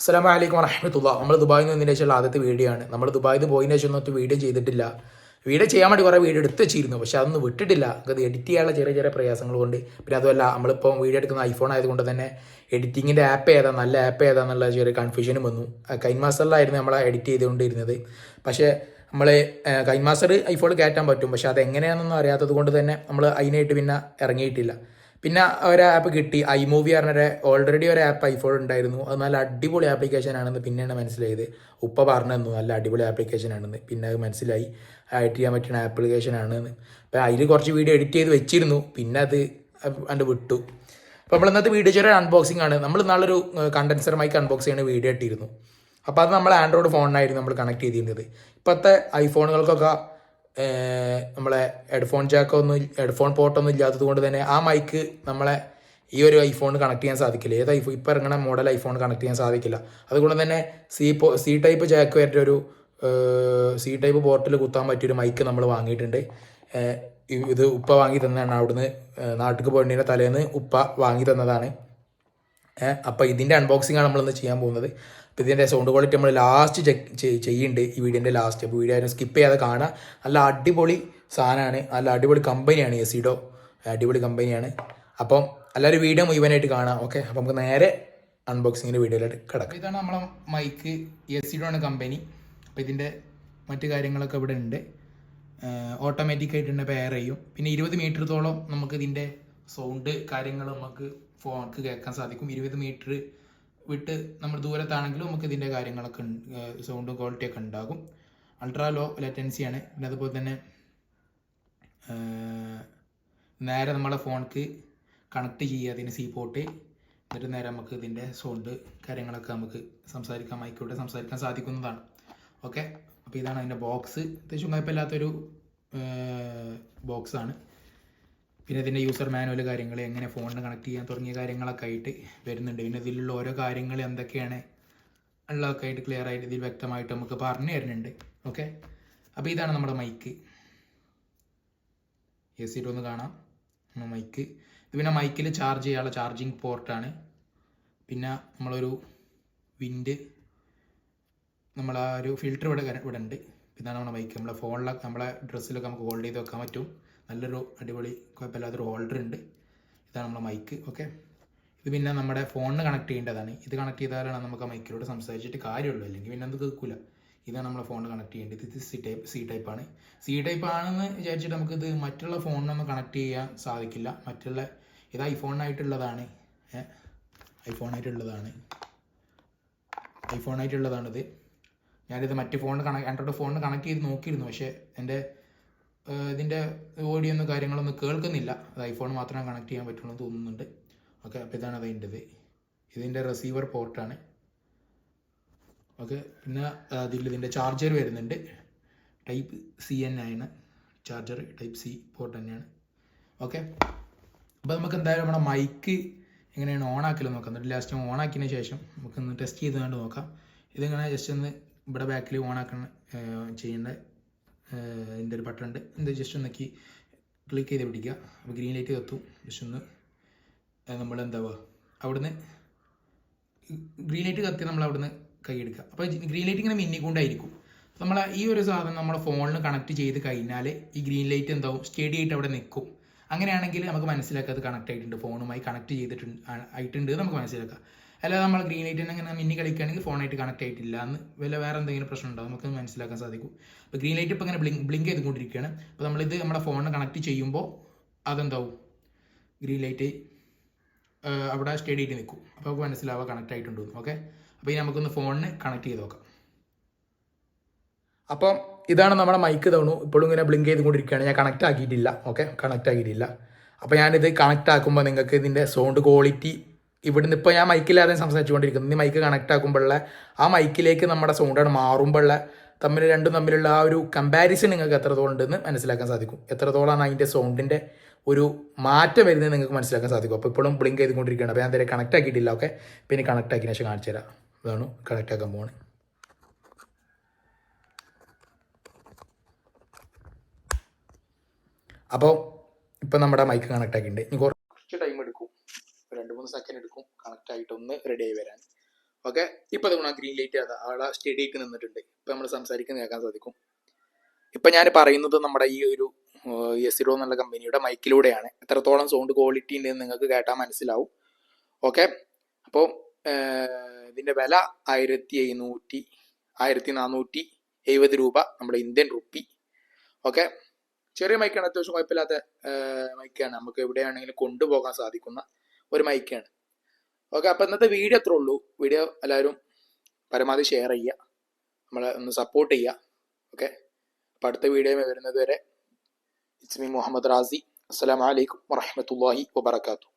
അസ്സാം വലൈക്കും വറഹമത്തുള്ള നമ്മൾ ദുബായിൽ നിന്ന് വന്നതിന് ശേഷമുള്ള ആദ്യത്തെ വീഡിയോ ആണ്. നമ്മൾ ദുബായിൽ പോയതിന് ശേഷം ഒന്നും വീഡിയോ ചെയ്തിട്ടില്ല. വീഡിയോ ചെയ്യാൻ വേണ്ടി കുറേ വീഡിയോ എടുത്ത് വെച്ചിരുന്നു. പക്ഷെ അതൊന്നും വിട്ടിട്ടില്ല. അത് എഡിറ്റ് ചെയ്യാനുള്ള ചെറിയ ചെറിയ പ്രയാസങ്ങൾ കൊണ്ട്. പിന്നെ അതുമല്ല നമ്മളിപ്പോൾ വീഡിയോ എടുക്കുന്ന ഐഫോൺ ആയതുകൊണ്ട് തന്നെ എഡിറ്റിങ്ങിന്റെ ആപ്പ് ഏതാ നല്ല ആപ്പ് ഏതാന്നുള്ള ചെറിയ കൺഫ്യൂഷനും വന്നു. മാസ്റ്ററിലായിരുന്നു നമ്മൾ എഡിറ്റ് ചെയ്തുകൊണ്ടിരുന്നത്. പക്ഷേ നമ്മൾ കൈൻ മാസ്റ്റർ ഐഫോൺ കയറ്റാൻ പറ്റും. പക്ഷെ അത് എങ്ങനെയാണെന്നൊന്നും അറിയാത്തത് കൊണ്ട് തന്നെ നമ്മൾ അതിനായിട്ട് പിന്നെ ഇറങ്ങിയിട്ടില്ല. പിന്നെ ഒരു ആപ്പ് കിട്ടി. ഐ മൂവി പറഞ്ഞൊരു ഓൾറെഡി ഒരു ആപ്പ് ഐഫോൺ ഉണ്ടായിരുന്നു. അത് നല്ല അടിപൊളി ആപ്ലിക്കേഷൻ ആണെന്ന് പിന്നെയാണ് മനസ്സിലായത്. ഉപ്പ പറഞ്ഞു നല്ല അടിപൊളി ആപ്ലിക്കേഷൻ ആണെന്ന്. പിന്നെ അത് മനസ്സിലായി. എഡിറ്റ് ചെയ്യാൻ പറ്റുന്ന ആപ്ലിക്കേഷൻ ആണെന്ന്. അപ്പോൾ അതിൽ കുറച്ച് വീഡിയോ എഡിറ്റ് ചെയ്ത് വെച്ചിരുന്നു. പിന്നെ അത് കണ്ട് വിട്ടു. അപ്പോൾ നമ്മൾ ഇന്നത്തെ വീഡിയോ ചെറിയ അൺബോക്സിംഗ് ആണ്. നമ്മൾ നല്ലൊരു കണ്ടൻസർ മൈക്ക് അൺബോക്സ് ചെയ്യുന്ന വീഡിയോ ഇട്ടിരുന്നു. അപ്പോൾ അത് നമ്മൾ ആൻഡ്രോയിഡ് ഫോണിനായിരുന്നു നമ്മൾ കണക്ട് ചെയ്തിരുന്നത്. ഇപ്പോഴത്തെ ഐഫോണുകൾക്കൊക്കെ നമ്മളെ ഹെഡ്ഫോൺ ജാക്കൊന്നും ഹെഡ്ഫോൺ പോർട്ടൊന്നും ഇല്ലാത്തത് കൊണ്ട് തന്നെ ആ മൈക്ക് നമ്മളെ ഈ ഒരു ഐഫോൺ കണക്ട് ചെയ്യാൻ സാധിക്കില്ല. ഏത് ഐഫോൺ ഇപ്പോൾ ഇറങ്ങുന്ന മോഡൽ ഐഫോൺ കണക്ട് ചെയ്യാൻ സാധിക്കില്ല. അതുകൊണ്ട് തന്നെ സി പോ സി ടൈപ്പ് ജാക്ക് വരുന്ന ഒരു സി ടൈപ്പ് പോർട്ടിൽ കുത്താൻ പറ്റിയൊരു മൈക്ക് നമ്മൾ വാങ്ങിയിട്ടുണ്ട്. ഇത് ഉപ്പ വാങ്ങി തന്നതാണ്. അവിടുന്ന് നാട്ടിൽ പോയിട്ടുണ്ടെങ്കിൽ തലേന്ന് ഉപ്പ വാങ്ങി തന്നതാണ്. അപ്പോൾ ഇതിന്റെ അൺബോക്സിംഗ് ആണ് നമ്മളിന്ന് ചെയ്യാൻ പോകുന്നത്. അപ്പോൾ ഇതിന്റെ സൗണ്ട് ക്വാളിറ്റി നമ്മൾ ലാസ്റ്റ് ചെക്ക് ചെയ്യുന്നുണ്ട് ഈ വീഡിയോന്റെ ലാസ്റ്റ് അപ്പോൾ വീഡിയോ ആരും സ്കിപ്പ് ചെയ്യാതെ കാണാം. നല്ല അടിപൊളി സാധനമാണ് നല്ല അടിപൊളി കമ്പനിയാണ് എസിഡോ അടിപൊളി കമ്പനിയാണ് അപ്പം എല്ലാവരും വീഡിയോ മുഴുവനായിട്ട് കാണാം. ഓക്കെ അപ്പോൾ നമുക്ക് നേരെ അൺബോക്സിങ്ങിന്റെ വീഡിയോയിലായിട്ട് കിടക്കാം. ഇതാണ് നമ്മളെ മൈക്ക് എസിഡോ ആണ് കമ്പനി അപ്പോൾ ഇതിന്റെ മറ്റു കാര്യങ്ങളൊക്കെ ഇവിടെ ഉണ്ട്. ഓട്ടോമാറ്റിക്കായിട്ട് തന്നെ പെയർ ചെയ്യും. പിന്നെ ഇരുപത് മീറ്ററത്തോളം നമുക്ക് ഇതിന്റെ സൗണ്ട് കാര്യങ്ങൾ നമുക്ക് ഫോണിക്ക് കേൾക്കാൻ സാധിക്കും. ഇരുപത് മീറ്റർ വിട്ട് നമ്മൾ ദൂരത്താണെങ്കിലും നമുക്ക് ഇതിന്റെ കാര്യങ്ങളൊക്കെ സൗണ്ടും ക്വാളിറ്റിയൊക്കെ ഉണ്ടാകും. അൾട്രാ ലോ ലെറ്റൻസിയാണ് പിന്നെ അതുപോലെ തന്നെ നേരെ നമ്മളെ ഫോണിക്ക് കണക്ട് ചെയ്യുക അതിന് സി പോട്ട് എന്നിട്ട് നേരെ നമുക്ക് ഇതിന്റെ സൗണ്ട് കാര്യങ്ങളൊക്കെ നമുക്ക് സംസാരിക്കാൻ മൈക്കോട്ട് സംസാരിക്കാൻ സാധിക്കുന്നതാണ്. ഓക്കെ അപ്പോൾ ഇതാണ് അതിന്റെ ബോക്സ് അത്യാവശ്യം കുഴപ്പമില്ലാത്തൊരു ബോക്സാണ് പിന്നെ ഇതിന്റെ യൂസർ മാനുവൽ കാര്യങ്ങൾ എങ്ങനെ ഫോണിന് കണക്ട് ചെയ്യാൻ തുടങ്ങിയ കാര്യങ്ങളൊക്കെ ആയിട്ട് വരുന്നുണ്ട്. പിന്നെ ഇതിലുള്ള ഓരോ കാര്യങ്ങൾ എന്തൊക്കെയാണ് ഉള്ളതൊക്കെ ആയിട്ട് ക്ലിയർ ആയിട്ട് ഇതിൽ വ്യക്തമായിട്ട് നമുക്ക് പറഞ്ഞു തരുന്നുണ്ട്. ഓക്കെ അപ്പോൾ ഇതാണ് നമ്മുടെ മൈക്ക് എ സി ഒന്ന് കാണാം. നമ്മുടെ മൈക്ക് ഇത് പിന്നെ മൈക്കിൽ ചാർജ് ചെയ്യാനുള്ള ചാർജിങ് പോർട്ടാണ് പിന്നെ നമ്മളൊരു വിൻഡ് നമ്മൾ ആ ഒരു ഫിൽറ്റർ ഇവിടെ ഇവിടെ ഉണ്ട് ഇതാണ് നമ്മുടെ മൈക്ക് നമ്മളെ ഫോണിലൊക്കെ നമ്മളെ ഡ്രസ്സിലൊക്കെ നമുക്ക് ഹോൾഡ് ചെയ്ത് വെക്കാൻ പറ്റും. നല്ലൊരു അടിപൊളി കുഴപ്പമില്ലാത്തൊരു ഹോൾഡർ ഉണ്ട്. ഇതാണ് നമ്മുടെ മൈക്ക് ഓക്കെ ഇത് പിന്നെ നമ്മുടെ ഫോണിന് കണക്ട് ചെയ്യേണ്ടതാണ്. ഇത് കണക്ട് ചെയ്താലാണ് നമുക്ക് ആ മൈക്കിലൂടെ സംസാരിച്ചിട്ട് കാര്യമുള്ളൂ. അല്ലെങ്കിൽ പിന്നെ അത് കേൾക്കില്ല ഇതാണ് നമ്മുടെ ഫോണിന് കണക്ട് ചെയ്യേണ്ടത്. ഇത് സി ടൈപ്പ് സി ടൈപ്പാണ് സി ടൈപ്പ് ആണെന്ന് വിചാരിച്ചിട്ട് ഇത് മറ്റുള്ള ഫോണിനൊന്നും കണക്ട് ചെയ്യാൻ സാധിക്കില്ല. മറ്റുള്ള ഇത് ഐഫോണിനായിട്ടുള്ളതാണ് ഐഫോണായിട്ടുള്ളതാണ് ഐഫോണായിട്ടുള്ളതാണിത് ഞാനിത് മറ്റ് ഫോണിന് കണക്ട് ആൻഡ്രോയിഡ് ഫോണിന് കണക്ട് ചെയ്ത് നോക്കിയിരുന്നു. പക്ഷേ എന്റെ ഇതിന്റെ ഓഡിയോ ഒന്നും കാര്യങ്ങളൊന്നും കേൾക്കുന്നില്ല. അത് ഐഫോൺ മാത്രമേ കണക്ട് ചെയ്യാൻ പറ്റുള്ളൂ എന്ന് തോന്നുന്നുണ്ട്. ഓക്കെ അപ്പോൾ ഇതാണ് അതിന്റെത് ഇതിന്റെ റിസീവർ പോർട്ടാണ് ഓക്കെ പിന്നെ അതിൽ ഇതിന്റെ ചാർജർ വരുന്നുണ്ട്. ടൈപ്പ് സി എൻ ആണ്. ചാർജർ ടൈപ്പ് സി പോർട്ട് തന്നെയാണ്. ഓക്കെ അപ്പോൾ നമുക്ക് എന്തായാലും നമ്മുടെ മൈക്ക് എങ്ങനെയാണ് ഓൺ ആക്കൽ നോക്കാം. എന്നിട്ട് ലാസ്റ്റ് ഓൺ ആക്കിയതിന് ശേഷം നമുക്കൊന്ന് ടെസ്റ്റ് ചെയ്ത് കണ്ട് നോക്കാം. ഇതിങ്ങനെ ജസ്റ്റ് ഒന്ന് ഇവിടെ ബാക്കിൽ ഓൺ ആക്കണം ചെയ്യേണ്ട ഇതിന്റെ ഒരു ബട്ടൺ ഉണ്ട്. ഇത് ജസ്റ്റ് ഒന്ന് നോക്കി ക്ലിക്ക് ചെയ്ത് പിടിക്കുക. അപ്പോൾ ഗ്രീൻ ലൈറ്റ് കത്തും ജസ്റ്റ് ഒന്ന് നമ്മൾ എന്താവുക അവിടുന്ന് ഗ്രീൻ ലൈറ്റ് കത്തി നമ്മൾ അവിടുന്ന് കൈയെടുക്കുക അപ്പോൾ ഗ്രീൻ ലൈറ്റ് ഇങ്ങനെ മിന്നിക്കൊണ്ടായിരിക്കും. നമ്മൾ ഈ ഒരു സാധനം നമ്മുടെ ഫോണിൽ കണക്ട് ചെയ്ത് കഴിഞ്ഞാൽ ഈ ഗ്രീൻ ലൈറ്റ് എന്താവും? സ്റ്റഡി ആയിട്ട് അവിടെ നിൽക്കും അങ്ങനെയാണെങ്കിൽ നമുക്ക് മനസ്സിലാക്കാം അത് കണക്ട് ആയിട്ടുണ്ട്. ഫോണുമായി കണക്ട് ചെയ്തിട്ടുണ്ട് ആയിട്ടുണ്ട് നമുക്ക് മനസ്സിലാക്കാം. അല്ലാതെ നമ്മൾ ഗ്രീൻ ലൈറ്റ് ഇങ്ങനെ മിന്നി കളിക്കുകയാണെങ്കിൽ ഫോണായിട്ട് കണക്ട് ആയിട്ടില്ല. എന്ന് വല്ല വേറെ എന്തെങ്കിലും പ്രശ്നം ഉണ്ടാവും നമുക്ക് മനസ്സിലാക്കാൻ സാധിക്കും. അപ്പോൾ ഗ്രീൻ ലൈറ്റ് ഇപ്പോൾ ഇങ്ങനെ ബ്ലിങ്ക് ബ്ലിങ്ക് ചെയ്തുകൊണ്ടിരിക്കുകയാണ്. അപ്പോൾ നമ്മളിത് നമ്മുടെ ഫോണിന് കണക്ട് ചെയ്യുമ്പോൾ അതെന്താവും? ഗ്രീൻ ലൈറ്റ് അവിടെ സ്റ്റേഡി ആയിട്ട് നിൽക്കും. അപ്പോൾ നമുക്ക് മനസ്സിലാവുക കണക്ട് ആയിട്ടുണ്ട് ഓക്കെ അപ്പോൾ ഇനി നമുക്കൊന്ന് ഫോണിന് കണക്ട് ചെയ്ത് നോക്കാം. അപ്പം ഇതാണ് നമ്മുടെ മൈക്ക് തോണു ഇപ്പോഴും ഇങ്ങനെ ബ്ലിങ്ക് ചെയ്തുകൊണ്ടിരിക്കുകയാണ്. ഞാൻ കണക്ട് ആക്കിയിട്ടില്ല. ഓക്കെ കണക്ട് ആക്കിയിട്ടില്ല. അപ്പോൾ ഞാനിത് കണക്ട് ആക്കുമ്പോൾ നിങ്ങൾക്ക് ഇതിന്റെ സൗണ്ട് ക്വാളിറ്റി ഇവിടുന്ന് ഇപ്പോൾ ഞാൻ മൈക്കില്ലാതെ സംസാരിച്ചുകൊണ്ടിരിക്കുന്നത് ഈ മൈക്ക് കണക്ട് ആക്കുമ്പോഴുള്ള ആ മൈക്കിലേക്ക് നമ്മുടെ സൗണ്ടാണ് മാറുമ്പോഴുള്ള തമ്മിൽ രണ്ടും തമ്മിലുള്ള ആ ഒരു കമ്പാരിസൺ നിങ്ങൾക്ക് എത്രത്തോളം ഉണ്ടെന്ന് മനസ്സിലാക്കാൻ സാധിക്കും. എത്രത്തോളമാണ് അതിന്റെ സൗണ്ടിന്റെ ഒരു മാറ്റം വരുന്നത് നിങ്ങൾക്ക് മനസ്സിലാക്കാൻ സാധിക്കും. അപ്പോൾ ഇപ്പോഴും ബ്ലിങ്ക് ചെയ്തുകൊണ്ടിരിക്കുകയാണ്. അപ്പോൾ ഞാൻ ഇതുവരെ കണക്ട് ആക്കിയിട്ടില്ല. ഓക്കെ? പിന്നെ കണക്ട് ആക്കിയതിന് ശേഷം കാണിച്ചു തരാം. ഇതാണ് കണക്ട് ആക്കാൻ പോകുന്നത് അപ്പോൾ ഇപ്പം നമ്മുടെ മൈക്ക് കണക്ട് ആക്കിയിട്ടുണ്ട്. ഇനി കുറച്ച് ടൈം എടുക്കും ഒരു രണ്ട് മൂന്ന് സെക്കൻഡ് എടുക്കും കണക്ട് ആയിട്ട് ഒന്ന് റെഡി ആയി വരാൻ. ഓക്കെ ഇപ്പൊ അതുകൊണ്ട് ഗ്രീൻ ലൈറ്റ് അതാ ആളെ സ്റ്റഡിക്ക് നിന്നിട്ടുണ്ട്. ഇപ്പൊ നമ്മൾ സംസാരിക്കുന്ന കേൾക്കാൻ സാധിക്കും. ഇപ്പൊ ഞാൻ പറയുന്നത് നമ്മുടെ ഈ ഒരു എസിറോ എന്നുള്ള കമ്പനിയുടെ മൈക്കിലൂടെയാണ് എത്രത്തോളം സൗണ്ട് ക്വാളിറ്റി ഉണ്ടെന്ന് നിങ്ങൾക്ക് കേട്ടാൽ മനസ്സിലാവും. ഓക്കെ അപ്പോൾ ഇതിന്റെ വില ആയിരത്തി എഴുന്നൂറ്റി ആയിരത്തി നാനൂറ്റി എഴുപത് രൂപ നമ്മുടെ ഇന്ത്യൻ റുപ്പി ഓക്കെ ചെറിയ മൈക്കാണ് അത്യാവശ്യം കുഴപ്പമില്ലാത്ത മൈക്കാണ് നമുക്ക് എവിടെയാണെങ്കിലും കൊണ്ടുപോകാൻ സാധിക്കുന്ന ഒരു മൈക്കാണ് ഓക്കെ അപ്പം ഇന്നത്തെ വീഡിയോ അത്രേ ഉള്ളൂ. വീഡിയോ എല്ലാവരും പരമാവധി ഷെയർ ചെയ്യുക. നമ്മളെ ഒന്ന് സപ്പോർട്ട് ചെയ്യുക. ഓക്കെ? അപ്പം അടുത്ത വീഡിയോ വരുന്നത് വരെ ഇസ്മി മുഹമ്മദ് റാസി. അസ്സലാമലൈക്കും വറഹമത്തല്ലാഹി വബർക്കാത്തു